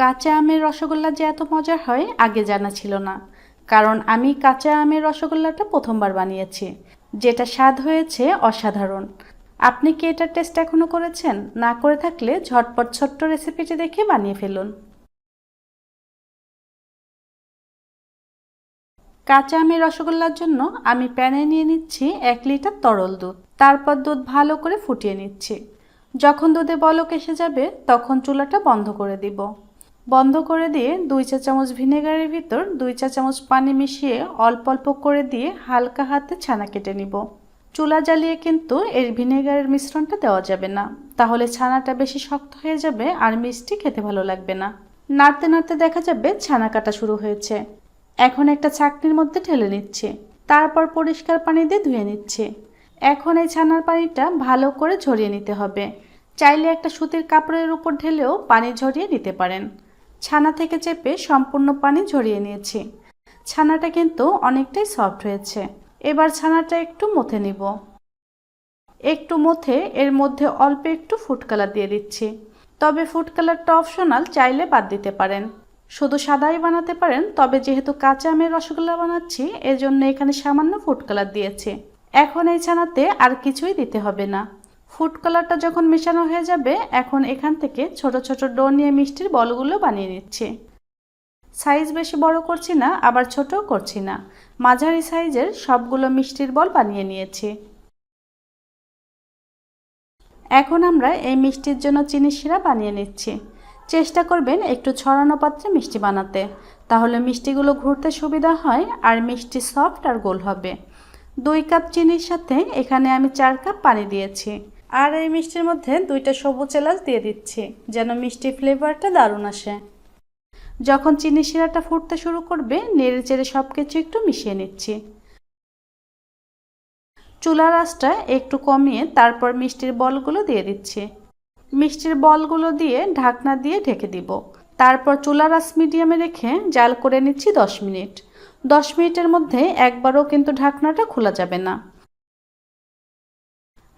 কাঁচা আমের রসগোল্লা যে এত মজার হয়, আগে জানা ছিল না। কারণ আমি কাঁচা আমের রসগোল্লাটা প্রথমবার বানিয়েছি, যেটা স্বাদ হয়েছে অসাধারণ। আপনি কি এটার টেস্ট এখনও করেছেন? না করে থাকলে ঝটপট ছোট্ট রেসিপিটি দেখে বানিয়ে ফেলুন। কাঁচা আমের রসগোল্লার জন্য আমি প্যানে নিয়ে নিচ্ছি এক লিটার তরল দুধ। তারপর দুধ ভালো করে ফুটিয়ে নিচ্ছি। যখন দুধে বলক এসে যাবে, তখন চুলাটা বন্ধ করে দিব। বন্ধ করে দিয়ে দুই চা চামচ ভিনেগারের ভিতর দুই চা চামচ পানি মিশিয়ে অল্প অল্প করে দিয়ে হালকা হাতে ছানা কেটে নিব। চুলা জ্বালিয়ে কিন্তু এর ভিনেগারের মিশ্রণটা দেওয়া যাবে না। তাহলে ছানাটা বেশি শক্ত হয়ে যাবে আর মিষ্টি খেতে ভালো লাগবে না। নাড়তে নাড়তে দেখা যাবে ছানা কাটা শুরু হয়েছে। এখন একটা ছাকনির মধ্যে ঢেলে নিচ্ছে। তারপর পরিষ্কার পানি দিয়ে ধুয়ে নিচ্ছে। এখন এই ছানার পানিটা ভালো করে ঝরিয়ে নিতে হবে। চাইলে একটা সুতির কাপড়ের উপর ঢেলেও পানি ঝরিয়ে নিতে পারেন। ছানা থেকে চেপে সম্পূর্ণ পানি ঝরিয়ে নিয়েছি। ছানাটা কিন্তু অনেকটাই সফট হয়েছে। এবার ছানাটা একটু মথে নিব। একটু মথে এর মধ্যে অল্প একটু ফুড কালার দিয়ে দিচ্ছি। তবে ফুড কালারটা অপশনাল চাইলে বাদ দিতে পারেন। শুধু সাদাই বানাতে পারেন, তবে যেহেতু কাঁচা আমের রসগোল্লা বানাচ্ছি, এজন্য এখানে সামান্য ফুড কালার দিয়েছি। এখন এই ছানাতে আর কিছুই দিতে হবে না। ফুড কালারটা যখন মেশানো হয়ে যাবে, এখন এখান থেকে ছোট ছোট ডো নিয়ে মিষ্টির বলগুলো বানিয়ে নিচ্ছি। সাইজ বেশি বড় করছি না, আবার ছোটও করছি না। মাঝারি সাইজের সবগুলো মিষ্টির বল বানিয়ে নিয়েছি। এখন আমরা এই মিষ্টির জন্য চিনি শিরা বানিয়ে নিচ্ছি। চেষ্টা করবেন একটু ছড়ানো পাত্রে মিষ্টি বানাতে। তাহলে মিষ্টিগুলো ঘুরতে সুবিধা হয় আর মিষ্টি সফট আর গোল হবে। দুই কাপ চিনির সাথে এখানে আমি চার কাপ পানি দিয়েছি। আর এই মিষ্টির মধ্যে দুইটা সবুজ এলাচ দিয়ে দিচ্ছি, যেন মিষ্টি ফ্লেভারটা দারুণ আসে। যখন চিনি শিরাটা ফুটতে শুরু করবে, নেড়ে চেড়ে সব কিছু একটু মিশিয়ে নিচ্ছি। চুলার আঁচটা একটু কমিয়ে তারপর মিষ্টির বলগুলো দিয়ে দিচ্ছি। মিষ্টির বলগুলো দিয়ে ঢাকনা দিয়ে ঢেকে দিব। তারপর চুলার আঁচ মিডিয়ামে রেখে জাল করে নিচ্ছি দশ মিনিট। দশ মিনিটের মধ্যে একবারও কিন্তু ঢাকনাটা খোলা যাবে না।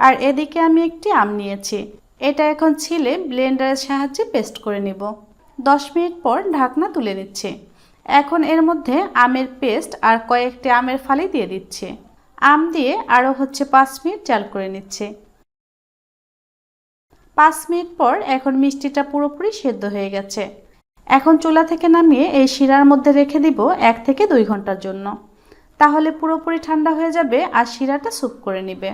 আর এদিকে আমি একটি আম নিয়েছি। এটা এখন ছিলে ব্লেন্ডারের সাহায্যে পেস্ট করে নিব। দশ মিনিট পর ঢাকনা তুলে নিচ্ছে। এখন এর মধ্যে আমের পেস্ট আর কয়েকটি আমের ফালি দিয়ে দিচ্ছে। আম দিয়ে আরও হচ্ছে পাঁচ মিনিট জাল করে নিচ্ছে। পাঁচ মিনিট পর এখন মিষ্টিটা পুরোপুরি সেদ্ধ হয়ে গেছে। এখন চুলা থেকে নামিয়ে এই শিরার মধ্যে রেখে দিব এক থেকে দুই ঘণ্টার জন্য। তাহলে পুরোপুরি ঠান্ডা হয়ে যাবে আর শিরাটা স্যুপ করে নিবে।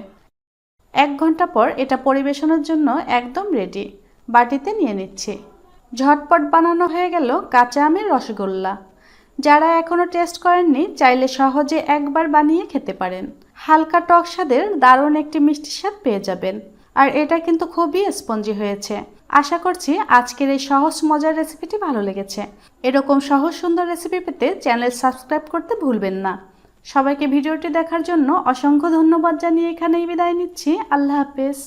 এক ঘণ্টা পর এটা পরিবেশনের জন্য একদম রেডি বাটিতে নিয়ে নিচ্ছি। ঝটপট বানানো হয়ে গেল কাঁচা আমের রসগোল্লা। যারা এখনও টেস্ট করেননি, চাইলে সহজে একবার বানিয়ে খেতে পারেন। হালকা টক স্বাদের দারুণ একটি মিষ্টি স্বাদ পেয়ে যাবেন। আর এটা কিন্তু খুবই স্পঞ্জি হয়েছে। আশা করছি আজকের এই সহজ মজার রেসিপিটি ভালো লেগেছে। এরকম সহজ সুন্দর রেসিপি পেতে চ্যানেল সাবস্ক্রাইব করতে ভুলবেন না। সবাইকে ভিডিওটি দেখার জন্য অসংখ্য ধন্যবাদ জানিয়ে এখানেই বিদায় নিচ্ছি। আল্লাহ হাফেজ।